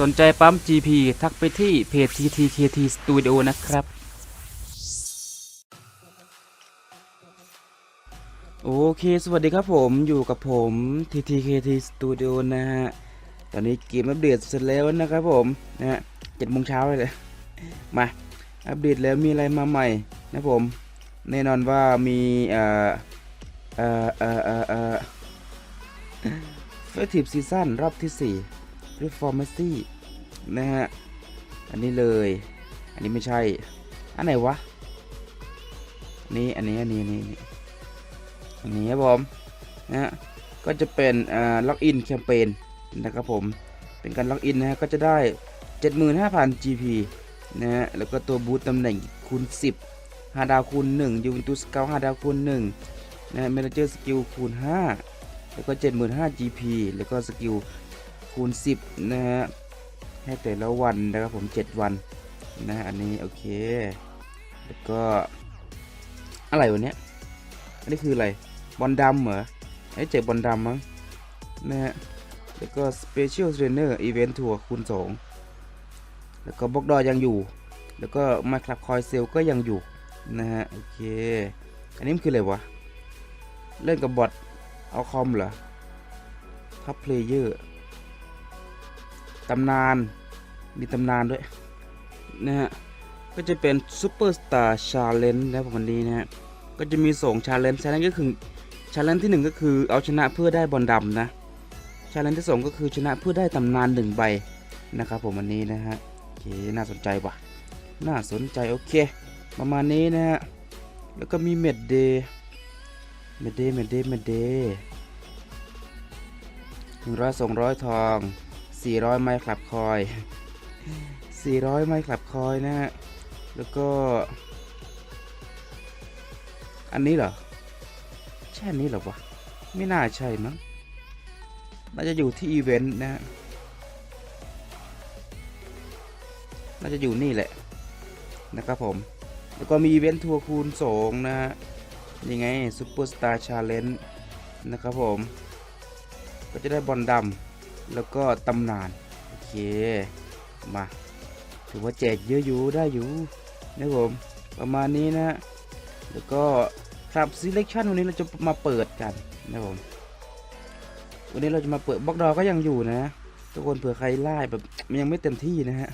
สนใจปั๊ม GP ทักไปที่เพจ TTKT Studio นะครับ โอเค สวัสดีครับผมอยู่กับผม TTKT Studio นะฮะ ตอนนี้เกมอัปเดตเสร็จแล้วนะครับผม นะฮะเจ็ดโมงเช้าเลย มา อัปเดตแล้วมีอะไรมาใหม่นะผม แน่นอนว่ามีเอ่อเอ่อเอ่อเอ่อเอ่อเฟสทีฟซีซั่นรอบที่ 4 Reformacy นะฮะ อันนี้เลย อันนี้ไม่ใช่ อันไหนวะนนี้อันนี้ อันนี้ อันนี้ อันนี้ครับผมนะฮะ ก็จะเป็นอ่าล็อกอินแคมเปญนะครับผม เป็นการล็อกอินนะฮะ ก็จะได้ 75,000 GP นะฮะ แล้วก็ตัวบูตตำแหน่งคูณ 10 5 ดาวคูณ1ยูเวนตุสเกล5ดาวคูณ1นะฮะเมนเจอร์สกิลคูณ 5 แล้วก็ 75,000 GP แล้วก็สกิล คูณ 10 นะฮะ ให้แต่ละวันนะครับผม 7 วันนะฮะอันนี้โอเค แล้วก็อะไรวะเนี้ยอันนี้คืออะไร บอลดำเหรอไอ้เจ็บบอลดำมั้งนะฮะ แล้วก็ Special Trainer Event Tour คูณ 2 แล้วก็บล็อกดอยังอยู่ แล้วก็มาคลับคอยเซลก็ยังอยู่นะฮะ โอเค อันนี้มันคืออะไรวะ เล่นกับบอทเอาคอมเหรอท็อปเพลเยอร์ ตำนาน มีตำนานด้วยนะฮะก็จะเป็นซูเปอร์สตาร์ชาเลนจ์นะผมวันนี้นะฮะก็จะมีส่งชาเลนจ์ชาเลนจ์ก็คือชาเลนจ์ที่หนึ่งก็คือเอาชนะเพื่อได้บอลดำนะชาเลนจ์ที่สองก็คือชนะเพื่อได้ตำนานหนึ่งใบนะครับผมวันนี้นะฮะโอเคน่าสนใจว่ะน่าสนใจโอเค ประมาณนี้นะฮะแล้วก็มีเมดเดย์เมดเดย์เมดเดย์เมดเดย์หนึ่งร้อยสองร้อยทอง สี่ร้อยไม้คลับคอยสี่ร้อยไม้คลับคอยนะฮะ แล้วก็ อันนี้เหรอ ใช่อันนี้เหรอวะ ไม่น่าใช่มั้ง น่าจะอยู่ที่อีเวนต์นะฮะ น่าจะอยู่นี่แหละ นะครับผม แล้วก็มีอีเวนต์ทัวร์คูณ2นะฮะ ยังไงซูเปอร์สตาร์ชาเลนจ์นะครับผม ก็จะได้บอลดำ แล้วก็ตำนาน โอเค มา ถือว่าแจกเยอะอยู่ได้อยู่นะครับผม ประมาณนี้นะ แล้วก็ครับ selection วันนี้เราจะมาเปิดกันนะครับผม วันนี้เราจะมาเปิดบล็อกดอก็ยังอยู่นะ ทุกคนเผื่อใครไล่แบบยังไม่เต็มที่นะฮะ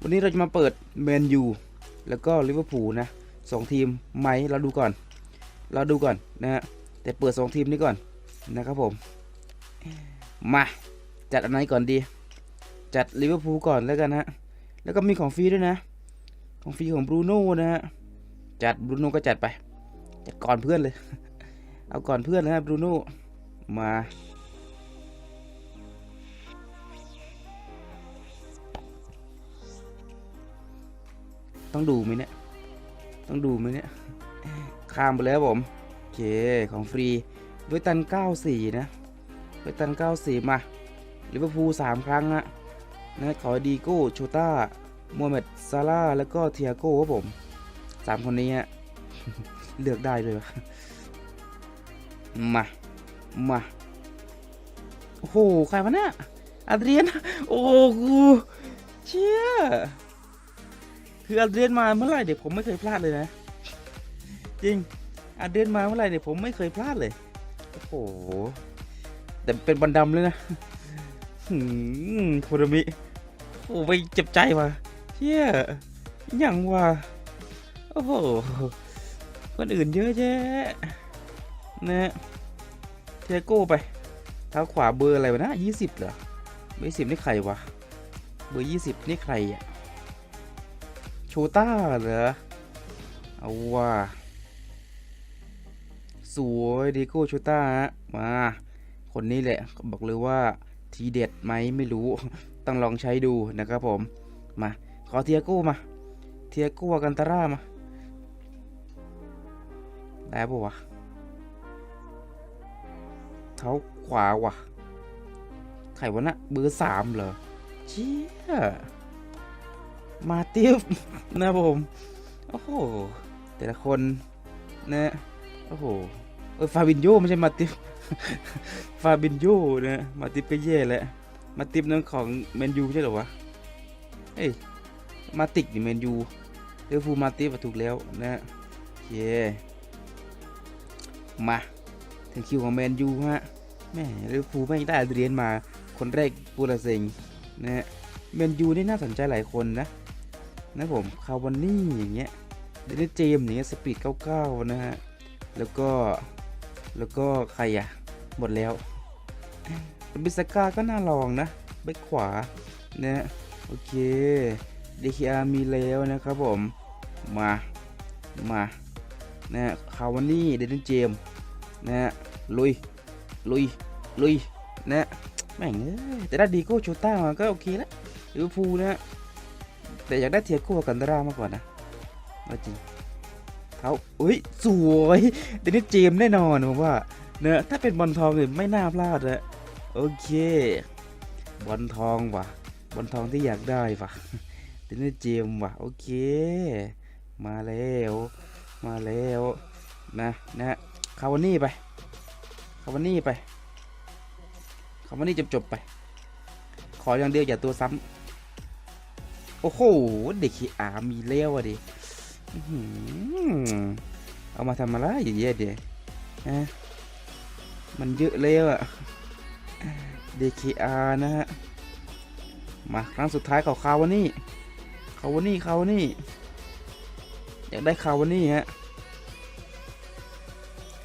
วันนี้เราจะมาเปิดแมนยูแล้วก็ลิเวอร์พูลนะสองทีมไหมเราดูก่อน เราดูก่อนนะฮะแต่เปิดสองทีมนี้ก่อนนะครับผม มา จัดอันไหนก่อนดี จัดลิเวอร์พูลก่อนแล้วกันนะแล้วก็มีของฟรีด้วยนะ ของฟรีของบรูโน่นะฮะ จัดบรูโน่ก็จัดไป จัดก่อนเพื่อนเลย เอาก่อนเพื่อนนะครับบรูโน่ มาต้องดูไหมเนี่ย ต้องดูไหมเนี่ย ข้ามไปแล้วผม โอเค ของฟรีเวยตัน 94 นะ เวตัน94มาลิเวอร์พูล3ครั้งอะนะขอดีโก้โชต้ามูฮัมเหม็ดซาร่าแล้วก็เทียโก้ครับผมสามคนนี้ฮะเลือกได้เลยวะมา มา โอ้โห ใครวะเนี่ยอาเดรียน โอ้โหกูเชี่ยคืออาเดรียนมาเมื่อไหร่เด็กผมไม่เคยพลาดเลยนะ จริงอาเดรียนมาเมื่อไหร่เด็กผมไม่เคยพลาดเลย โอ้โห แต่เป็นบันดำเลยนะหืมโคโรมิโอ้ไปเจ็บใจว่ะเชี่ยยังว่ะโอ้โหคนอื่นเยอะแยะนะเทโก้ไปเท้าขวาเบอร์อะไรวะนะยี่สิบเหรอเบอร์สิบนี่ใครวะเบอร์ยี่สิบนี่ใครอะโชต้าเหรอเอาว่าสวยดีโก้โชต้าฮะมา คนนี้แหละบอกเลยว่าทีเด็ดไหมไม่รู้ ต้องลองใช้ดูนะครับผม มา ขอเทียโก้มา เทียโก้กันตาร่ามา ได้ปะวะ เท้าขวาวะใครวะนะเบอร์สามเหรอเชี่ยมาติฟนะผม โอ้โห แต่ละคนนะ โอ้โห เออฟาบินโยไม่ใช่มาติฟ ฟาบินโยนะมาติฟก็แย่แล้วมาติปนั้นของแมนยูใช่หรอวะเอ้ยมาติกนี่แมนยูเลือฟูมาติปถูกแล้วนะฮะโอเคมาถึงคิวของแมนยูฮะแม่เลือฟูไม่ได้เรียนมาคนแรกปูระเซงนะฮะแมนยูนี่น่าสนใจหลายคนนะนะผมคาวานนี่อย่างเงี้ยเดนิสเจมส์อย่างเงี้ยสปีด99นะฮะแล้วก็ แล้วก็ใครอะหมดแล้วบิสกาก็น่าลองนะเบกขวานะฮะโอเคดีคีอามีแล้วนะครับผม มา มานะฮะคาวานี่เดนเจมส์นะฮะลุย ลุย ลุยนะฮะแม่งเอ้ยแต่ได้ดีโก้โชต้ามาก็โอเคแล้วลิเวอร์พูลนะฮะแต่อยากได้เทียโก้กันดารามากกว่านะจริง เขาอุ้ยสวยเดนิสเจมแน่นอนผมว่าเนอะถ้าเป็นบอลทองเนี่ยไม่น่าพลาดเลยโอเค บอลทองว่ะ บอลทองที่อยากได้ว่ะเดนิสเจมว่ะ โอเค มาแล้ว มาแล้วนะนะคาวานี่ไปคาวานี่ไปคาวานี่จบจบไป ขออย่างเดียวอย่าตัวซ้ำโอ้โห เด็กขี้อามีเลี้ยวอะดิ เอามาทำอะไรอย่างเงี้ยเดี๋ยวฮะมันเยอะแล้วอะ DKR นะฮะ มาครั้งสุดท้ายของคาวานี่คาวานี่คาวานี่ อยากได้คาวานี่ฮะ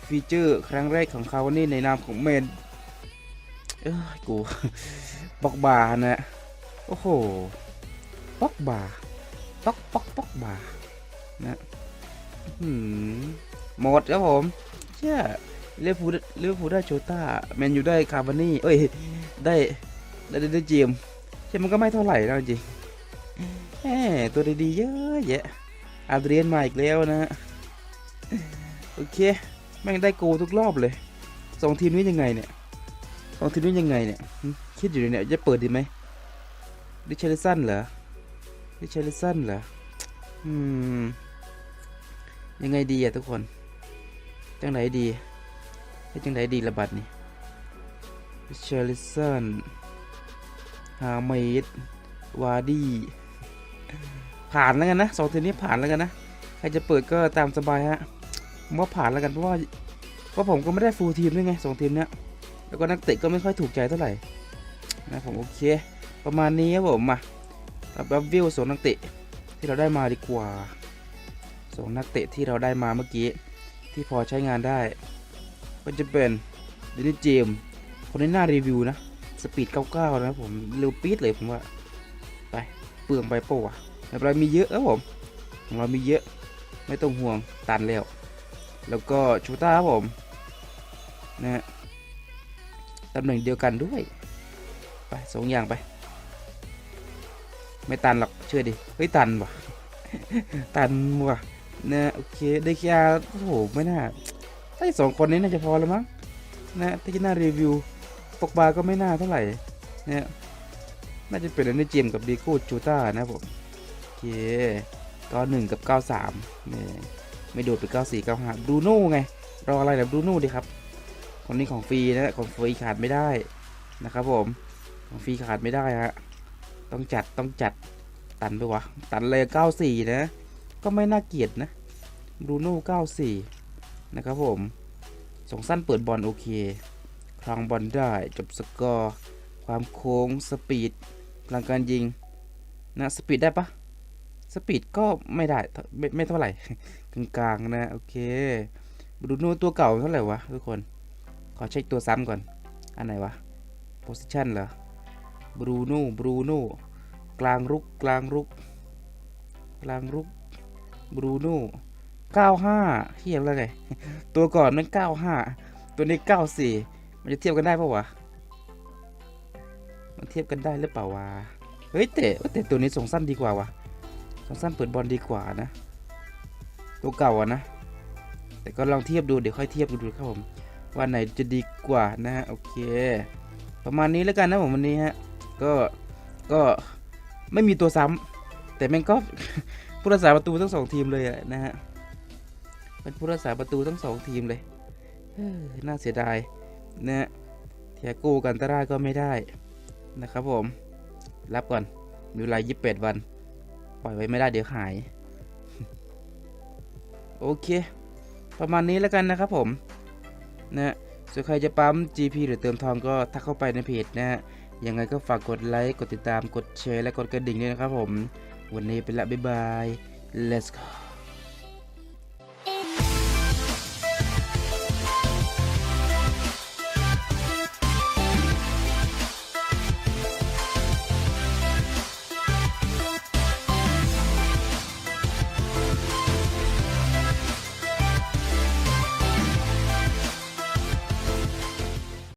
ฟีเจอร์ครั้งแรกของคาวานี่ในนามของเมน เอ้ยกูบอกบานะ โอ้โหบอกบาปอกปอกปอกบา นะหมดครับผมเชื่อเลือฟูลเลือฟูได้โชต้าแมนยูได้คาร์บานี่เอ้ยได้ได้ได้เจมส์ใช่มันก็ไม่เท่าไหร่แล้วจริงแหมตัวดีๆเยอะแยะอาเดรียนมาอีกแล้วนะฮะโอเคแม่งได้โกทุกรอบเลยสองทีมนี้ยังไงเนี่ยสองทีมนี้ยังไงเนี่ยคิดอยู่เนี่ยจะเปิดดีไหมดิชาริสันเหรอดิชาริสันเหรออืม ยังไงดีอะทุกคน จังไหนดีให้จังไหนดีระบัดนี่เชอริสันฮาเมดวาดีผ่านแล้วกันนะสองทีมนี้ผ่านแล้วกันนะใครจะเปิดก็ตามสบายฮะผมว่าผ่านแล้วกันเพราะว่าเพราะผมก็ไม่ได้ฟูลทีมด้วยไงสองทีมเนี้ยแล้วก็นักเตะก็ไม่ค่อยถูกใจเท่าไหร่นะผมโอเค ประมาณนี้ครับผมมาราแบบวิวส่งนักเตะที่เราได้มาดีกว่า ส่งนักเตะที่เราได้มาเมื่อกี้ ที่พอใช้งานได้ ก็จะเป็นเดนิสเจมส์คนนี้น่ารีวิวนะ สปีด 99 นะผมเร็วปี๊ดเลยผมว่า ไป เปลืองไปโป้ะแต่เรามีเยอะครับผมของเรามีเยอะไม่ต้องห่วงตันแล้ว แล้วก็ชูต้าครับผมนะฮะตำแหน่งเดียวกันด้วย ไปสองอย่างไป ไม่ตันหรอกเชื่อดิ เฮ้ย ตันว่ะตันว่ะ นะโอเคได้แค่โอ้โหไม่น่าไอ้สองคนนี้น่าจะพอแล้วมั้งนะที่น่ารีวิวปกบาก็ไม่น่าเท่าไหร่เนี่ยน่าจะเป็นอันนี้เจมกับดีโก้จูต้านะผมโอเคก็หนึ่งกับเก้าสามเนี่ยไม่โดดไปเก้าสี่เก้าห้าบรูโน่ไงรออะไรแบบบรูโน่ดีครับ คนนี้ของฟรีนะของฟรีขาดไม่ได้นะครับผมของฟรีขาดไม่ได้ฮะต้องจัดต้องจัดตันไปวะตันเลยเก้าสี่นะ ก็ไม่น่าเกลียดนะ บรูโน่94 นะครับผม ส่งสั้นเปิดบอลโอเค ครองบอลได้จบสกอร์ ความโค้งสปีดพลังการยิงนะสปีดได้ปะสปีดก็ไม่ได้ไม่ไม่เท่าไหร่ กลางๆนะ โอเคบรูโน่ตัวเก่าเท่าไหร่วะทุกคน ขอเช็คตัวซ้ำก่อน อันไหนวะโพสิชันเหรอบรูโน่บรูโน่กลางรุกกลางรุกกลางรุกบรูโน่ 95เทียบแล้วไงตัวก่อนนั้น95ตัวนี้94มันจะเทียบกันได้ปะวะมันเทียบกันได้หรือเปล่าวะเฮ้ยแต่แต่ตัวนี้ส่งสั้นดีกว่าวะส่งสั้นเปิดบอลดีกว่านะ ตัวเก่าอะนะ แต่ก็ลองเทียบดูเดี๋ยวค่อยเทียบดูครับผมว่าไหนจะดีกว่านะฮะโอเค ประมาณนี้แล้วกันนะผมวันนี้ฮะก็ก็ไม่มีตัวซ้ำแต่แม่งก็ผู้รักษาประตูทั้งสองทีมเลยนะฮะ เป็นผู้รักษาประตูทั้งสองทีมเลยน่าเสียดายนะเทียโก้กันตาราก็ไม่ได้นะครับผม รับก่อน มีเวลา28วัน ปล่อยไว้ไม่ได้เดี๋ยวหาย โอเค ประมาณนี้แล้วกันนะครับผมนะส่วนใครจะปั๊ม GP หรือเติมทองก็ทักเข้าไปในเพจนะฮะยังไงก็ฝากกดไลค์ กดติดตาม กดแชร์ และกดกระดิ่งด้วยนะครับผม วันนี้ไปละ บ๊ายบาย let's go